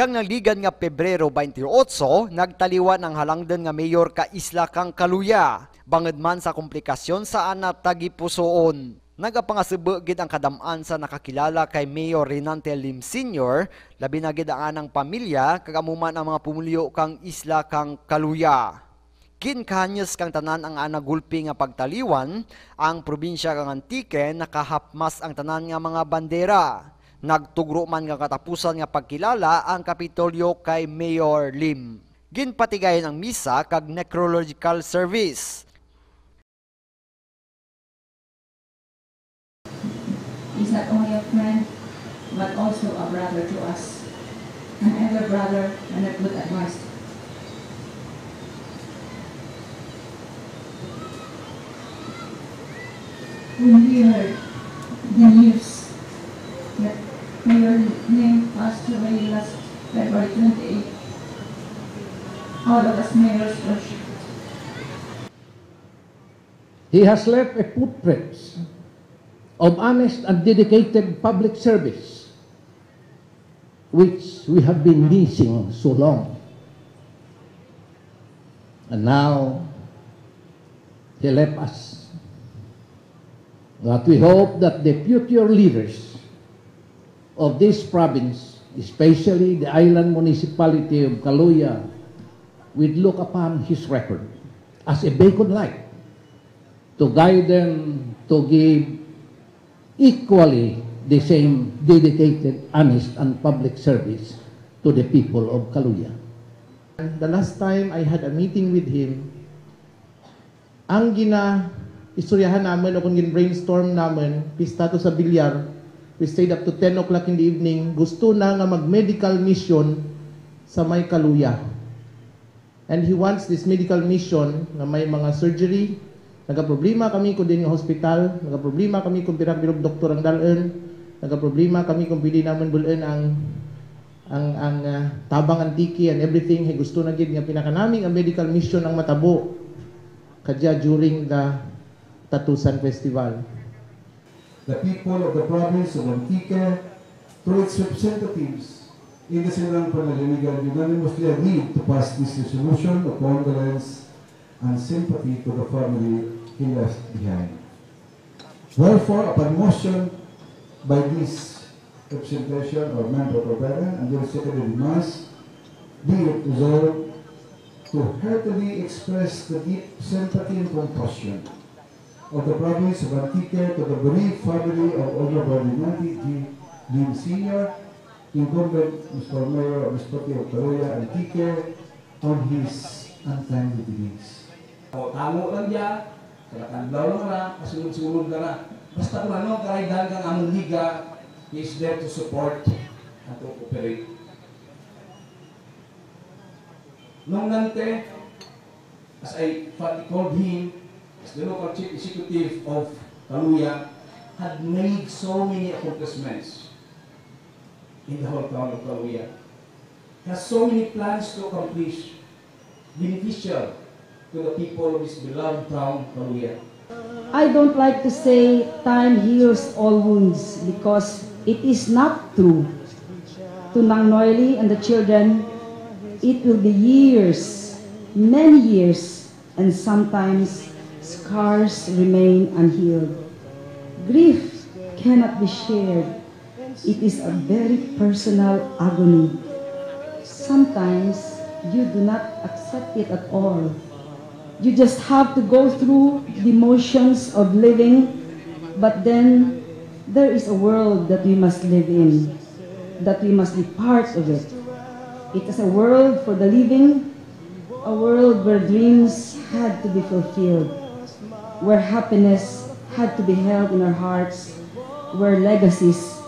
Kang naligan nga Pebrero 28, nagtaliwan ang halangdan nga mayor ka Isla kang Kaluya, bangod man sa komplikasyon sa anat tagipusoon. Nagapangasebo gid ang kadamaan sa nakakilala kay Mayor Renante Lim Sr., labi na gid ang anang pamilya kagamuman ang mga pumulyo kang Isla kang Kaluya. Kinkanyos kang tanan ang anagulpi nga pagtaliwan, ang probinsya kang Antique nakahapmas ang tanan nga mga bandera. Nagtugro man nga katapusan nga pagkilala ang Kapitolyo kay Mayor Lim. Ginpatigayon ang misa kag necrological service. He's not only a friend, but also a brother to us. An elder brother and a good advice. We heard He has left a footprint of honest and dedicated public service, which we have been missing so long. And now, he left us. But we hope that the future leaders of this province, especially the island municipality of Kaluya, will look upon his record as a beacon light to guide them to give equally the same dedicated, honest, and public service to the people of Kaluya. The last time I had a meeting with him, ang gina istoryahan namin o kung gin-brainstorm namin, pista to sa bilyar, we stayed up to 10 o'clock in the evening, gusto na nga mag-medical mission sa may Kaluya. And he wants this medical mission na may mga surgery, nagka-problema kami kung din nga hospital, nagka-problema kami kung birag-birog doktor ang dalon, nagka-problema kami kung pili naman bulon ang ang ang uh, tabang antiki and everything hey, gusto na gid nga pinakanaming ang medical mission ang matabo kadya during the Tatusan Festival. the people of the province of Antique, through its representatives in the Silang Panalinigan, unanimously agreed to pass this resolution of condolence and sympathy to the family he left behind. Wherefore, upon motion by this representation or member of Parliament and the Secretary Mass, be it resolved to heartily express the deep sympathy and compassion of the province of Antique to the bereaved family of Olga Bardinati G. Lim Sr., incumbent Mr. Mayor of Municipality of Caroya, Antique, on his untimely decease. O, tamo lang kanlaw lang na, kasunod-sunod ka na. Basta kung ano, dahil kang among liga, he is there to support and to cooperate. Nung nante, as I called him, as the local chief executive of Kaluya, had made so many accomplishments in the whole town of Kaluya. Has so many plans to accomplish, beneficial to the people of this beloved town, Kaluya. I don't like to say time heals all wounds because it is not true. To Nang Noily and the children, it will be years, many years, and sometimes scars remain unhealed. Grief cannot be shared. It is a very personal agony. Sometimes you do not accept it at all. You just have to go through the motions of living, but then there is a world that we must live in, that we must be part of it. It is a world for the living, a world where dreams had to be fulfilled, where happiness had to be held in our hearts, where legacies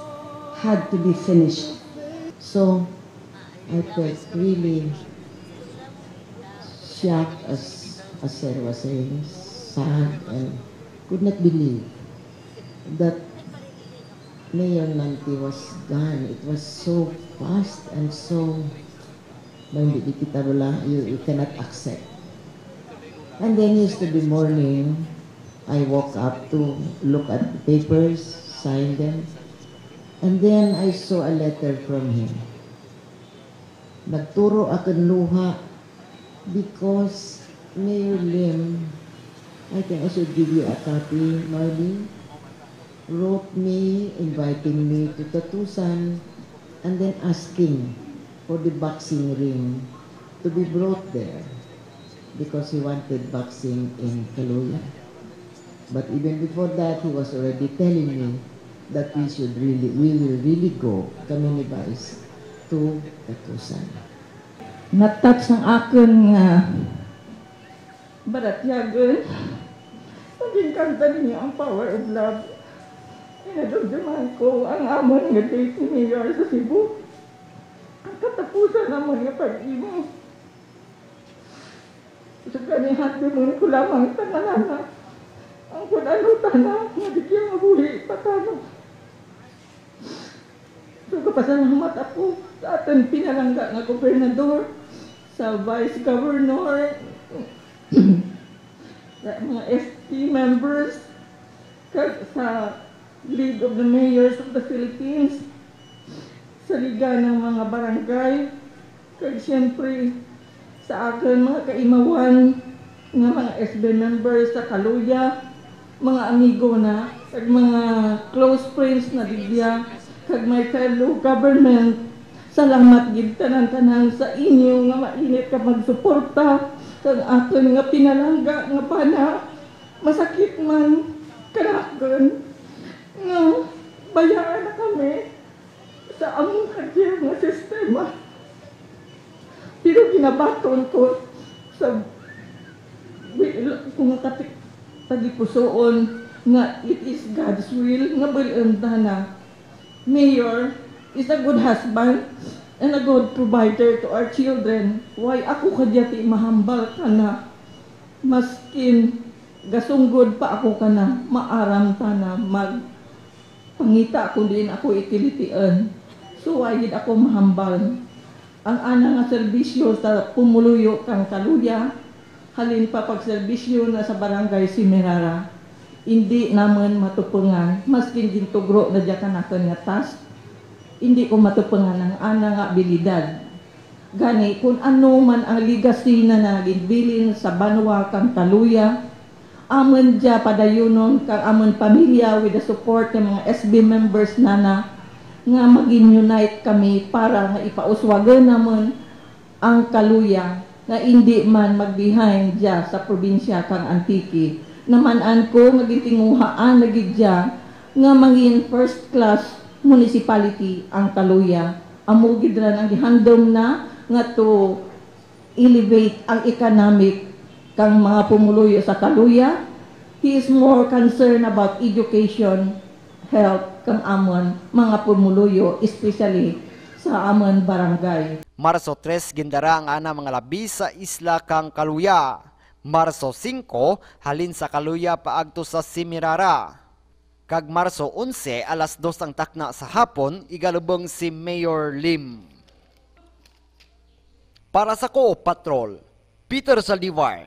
had to be finished. So I felt really shocked as Sir was saying, sad and could not believe that Mayor Nanti was gone. It was so fast and so hindi di kita you, you cannot accept. And then yesterday morning, I woke up to look at the papers, sign them, and then I saw a letter from him. nagturo akan luha because Mayor Lim, I I should give you a copy, Marlene, wrote me, inviting me to Tatusan, and then asking for the boxing ring to be brought there because he wanted boxing in Kaluya. But even before that, he was already telling me that we should really, we will really go, kami ni Vice, to Tatusan. natouch ang akin nga baratyagon. Maging kanta ninyo ang power of love. Inadugduman ko ang amon nga date ni Mayor sa Cebu. Ang katapusan naman nga pag-imo. So ganihan mo ko lamang tanganana. Ang kunano tana, nga di kaya mabuhi patano. So kapasalamat ako sa ating pinalangga nga gobernador, sa vice governor, sa mga ST members, sa League of the Mayors of the Philippines, sa Liga ng mga barangay, kag siyempre sa akin mga kaimawan nga mga SB members sa Kaluya, mga amigo na, kag mga close friends na digya, kag my fellow government, salamat gid tanan-tanan sa inyo nga mainit ka magsuporta kag aton nga pinalangga nga bana masakit man kanakon nga bayaan na kami sa among kadya nga sistema. Pero ginabaton ko sa kung kapit tagipusoon nga it is God's will nga bilanda na. Mayor is a good husband and a good provider to our children. Why ako kadyati mahambal ka na maskin gasunggod pa ako ka na maaram ta na mag pangita kung din ako itilitian. So why gid ako mahambal. Ang ana nga serbisyo sa pumuluyo kang kaluya, halin pa pag serbisyo na sa barangay Simirara, hindi naman matupungan, maskin gintugro na dya kanakan nga task, hindi ko matupungan ang ana nga abilidad. Gani, kung ano man ang legacy na naging bilin sa banwa kang kaluya, amon dya padayunon kang amon pamilya with the support ng mga SB members nana nga maging unite kami para nga ipauswagan namon ang kaluya nga hindi man mag-behind dya sa probinsya kang Antiki. Namanan ko nga gitinguhaan nagidya nga mangin first class municipality ang kaluya. Amo gid ra ang gihandom na nga to elevate ang economic kang mga pumuluyo sa kaluya. He is more concerned about education, health, kang amon mga pumuluyo, especially sa amon barangay. Marso 3 gindara ang ana mga labi sa isla kang Kaluya. Marso 5 halin sa Kaluya paagto sa Simirara. Kag Marso 11 alas 2 ang takna sa hapon igalubong si Mayor Lim. Para sa Ko Patrol, Peter Saldivar,